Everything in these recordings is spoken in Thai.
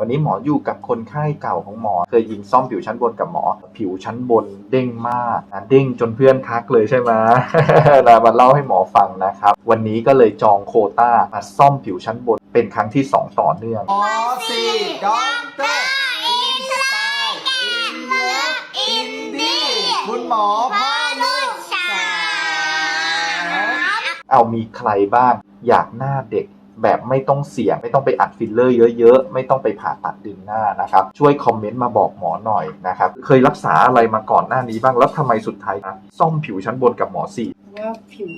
วันนี้หมออยู่กับคนไข้เก่าของหมอ เคยยิงซ่อมผิวชั้นบนกับหมอ ผิวชั้นบนเด้งมากนะเด้งจนเพื่อนทักเลยใช่ไหมนะมาเล่าให้หมอฟังนะครับ วันนี้ก็เลยจองโควต้ามาซ่อมผิวชั้นบนเป็นครั้งที่ 2 ต่อเนื่องหมอสีด็อกเตอร์อินสไตล์อินเลิฟอินดี้คุณหมอพ่อลูกสาวเอามีใครบ้างอยากหน้าเด็ก แบบไม่ต้องเสี่ยง ไม่ต้องไปอัดฟิลเลอร์เยอะๆ ไม่ต้องไปผ่าตัดดึงหน้านะครับ ช่วยคอมเมนต์มาบอกหมอหน่อยนะครับ เคยรักษาอะไรมาก่อนหน้านี้บ้าง แล้วทำไมสุดท้ายนะซ่อมผิวชั้นบนกับหมอสี่ ว่าผิว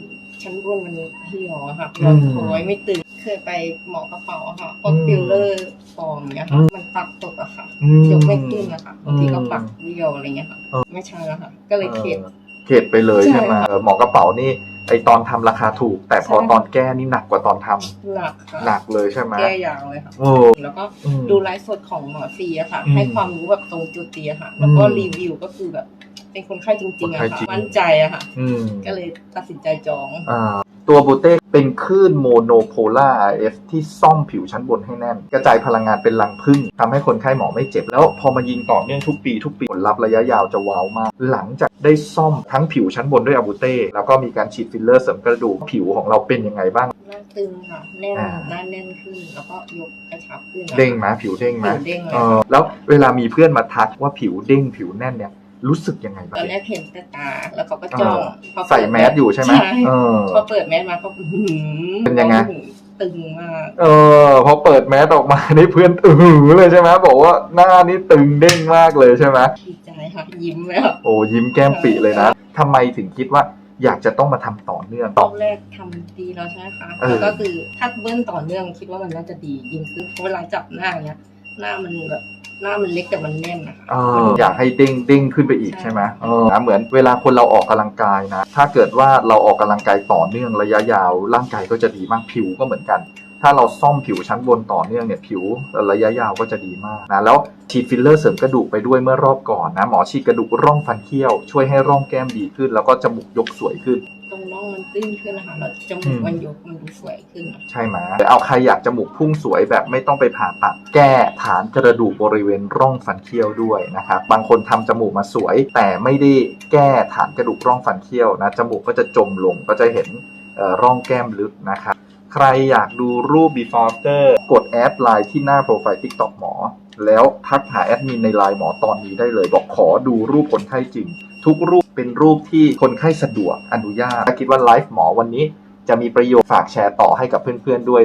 ชั้นบนมันเหี่ยวอะค่ะอืเรามโอยไม่ตึงเคยไปหมอกระเป๋าอะค่ะพวกอืมฟิลเลอร์ฟอร์มเนี้ยอืค่ะมมันปักตกอะค่ะอืมยกไม่ขึ้นนะคะบางทีก็อืมปักเดียวอะไรเงี้ยค่ะเออไม่ใช่แล้วค่ะ ก็เลยเข็ดออเข็ดไปเลยใช่ไหมใช่ค่ะ เออหมอกระเป๋านี่ ไอตอนทำราคาถูก แต่พอใช่ตอนแก้นี่หนักกว่าตอนทำหนักค่ะหนักเลยใช่ไหมแก้ยาวเลยค่ะโอ้แล้วก็อืมดูไลฟ์สดของหมอซีอะค่ะอืมให้ความรู้แบบตรงจุดตีอะค่ะ แล้วก็อืมรีวิวก็คือแบบเป็นคนไข้จริงๆอะคนไข้จริค่ะงมั่นใจอะค่ะอืมก็เลยตัดสินใจจองอ่า ตัวบูเต้เป็นคลื่นโมโนโพล่า RF ที่ซ่อมผิวชั้นบนให้แน่น กระจายพลังงานเป็นรังผึ้งทำให้คนไข้หมอไม่เจ็บ แล้วพอมายิงต่อเนื่องทุกปีทุกปีผลลัพธ์ระยะยาวจะว้าวมาก หลังจากได้ซ่อมทั้งผิวชั้นบนด้วยอาบูเต้แล้วก็มีการฉีดฟิลเลอร์เสริมกระดูกผิวของเราเป็นยังไงบ้างหน้าตึงค่ะแน่นอ่าหน้าแน่นขึ้นแล้วก็ยกกระชับขึ้นอะเด้งไหมผิวเด้งไหมผิวเด้งเลยเออแล้วเวลามีเพื่อนมาทักว่าผิวเด้งผิวแน่นเนี่ย รู้สึกยังไงบ้าตงอนแรกเห็นแต่ตาแล้วเขาก็จ้องพอเปิดใส่แมสอยู่ใช่ไหมใช่เออ พอเปิดแมสมาเขาอื้อหือเป็นยังไง ตึงมากเออพอเปิดแมสออกมานี่เพื่อนอือหือเลยใช่ไหมบอกว่าหน้านี่ตึงเด้งมากเลยใช่ไหมดีใจค่ะยิ้มเลยค่ะโอ้ยิ้มแก้มปีเลยนะทำไมถึงคิดว่าอยากจะต้องมาทำต่อเนื่องรต่อ อบแรกทำดีแล้วใช่ไหมคะเออ แล้วก็คือถ้าเบิ้ลต่อเนื่องคิดว่ามันน่าจะดียิ่งขึ้นเพราะเวลาจับหน้าเนี้ยหน้ามันแบบ หน้ามันเล็กแต่มันแน่นนะคะ เอออยากให้เด้งเด้งขึ้นไปอีกใช่ใช่ไหมเออนะเหมือนเวลาคนเราออกกำลังกายนะ ถ้าเกิดว่าเราออกกำลังกายต่อเนื่องระยะยาว ร่างกายก็จะดีมากผิวก็เหมือนกัน ถ้าเราซ่อมผิวชั้นบนต่อเนื่องเนี่ยผิวระยะยาวก็จะดีมากนะแล้วฉีดฟิลเลอร์เสริมกระดูกไปด้วยเมื่อรอบก่อนนะหมอฉีดกระดูกร่องฟันเคี้ยว ช่วยให้ร่องแก้มดีขึ้น แล้วก็จมูกยกสวยขึ้น ตรงน่อง มันตื้นขึ้นนะคะแล้วจมูกมันยกมันดูสวยขึ้นอะใช่ไหมเอาใครอยากจมูกพุ่งสวยแบบไม่ต้องไปผ่าตัดแก้ฐานกระดูกบริเวณร่องฟันเคี้ยวด้วยนะครับบางคนทำจมูกมาสวย แต่ไม่ได้แก้ฐานกระดูกร่องฟันเคี้ยวนะจมูกก็จะจมลงก็จะเห็นเอ่อร่องแก้มลึกนะครับใครอยากดูรูป before after กดแอดไลน์ที่หน้าโปรไฟล์ TikTok หมอ แล้วทักหาแอดมินในไลน์หมอตอนนี้ได้เลย บอกขอดูรูปคนไข้จริง ทุกรูปเป็นรูปที่คนไข้สะดวกอนุญาตถ้าคิดว่าไลฟ์หมอวันนี้จะมีประโยชน์ฝากแชร์ต่อให้กับเพื่อนๆด้วย